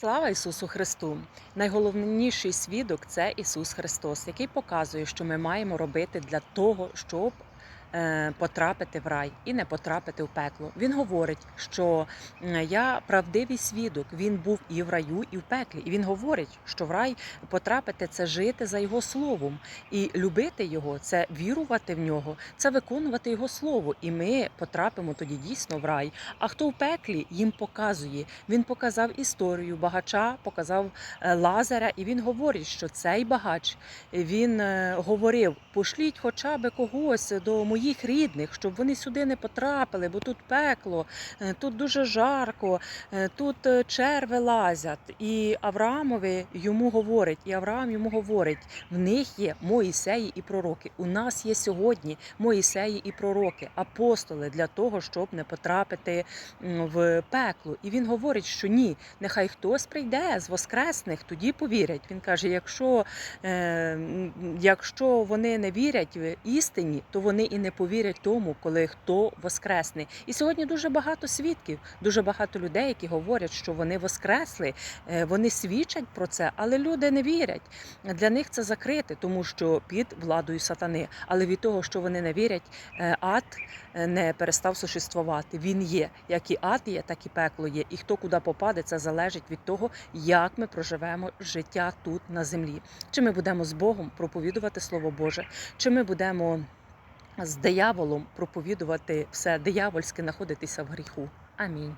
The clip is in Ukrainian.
Слава Ісусу Христу! Найголовніший свідок це Ісус Христос, який показує, що ми маємо робити для того, щоб потрапити в рай і не потрапити в пекло. Він говорить, що я правдивий свідок. Він був і в раю, і в пеклі. І він говорить, що в рай потрапити це жити за його словом, і любити його це вірувати в нього, це виконувати його слово. І ми потрапимо тоді дійсно в рай. А хто в пеклі їм показує? Він показав історію багача, показав е, Лазаря, і він говорить, що цей багач він е, говорив: пошліть хоча б когось до моїх рідних, щоб вони сюди не потрапили, бо тут пекло, е, тут дуже жарко, е, тут е, черви лазять. І Авраамові йому говорить, і Авраам йому говорить: в них є Моїсеї і пророки. У нас є сьогодні Моїсеї і пророки, апостоли для того, щоб не потрапити в пекло. І він говорить, що ні, нехай хтось прийде з воскресних, тоді повірять. Він каже: якщо, якщо вони не вірять в істині, то вони і не повірять тому, коли хто воскресне. І сьогодні дуже багато свідків, дуже багато людей, які говорять, що вони воскресли, е, вони свідчать про це, але люди не вірять. Для них це закрите, тому що під владою сатани. Але від того, що вони не вірять, е, ад е, не перестав существувати. Він є. Як і ад є, так і пекло є. І хто куди попаде, це залежить від того, як ми проживемо життя тут на землі. Чи ми будемо з Богом проповідувати Слово Боже, чи ми будемо з дияволом проповідувати все диявольське, знаходитися в гріху. Амінь.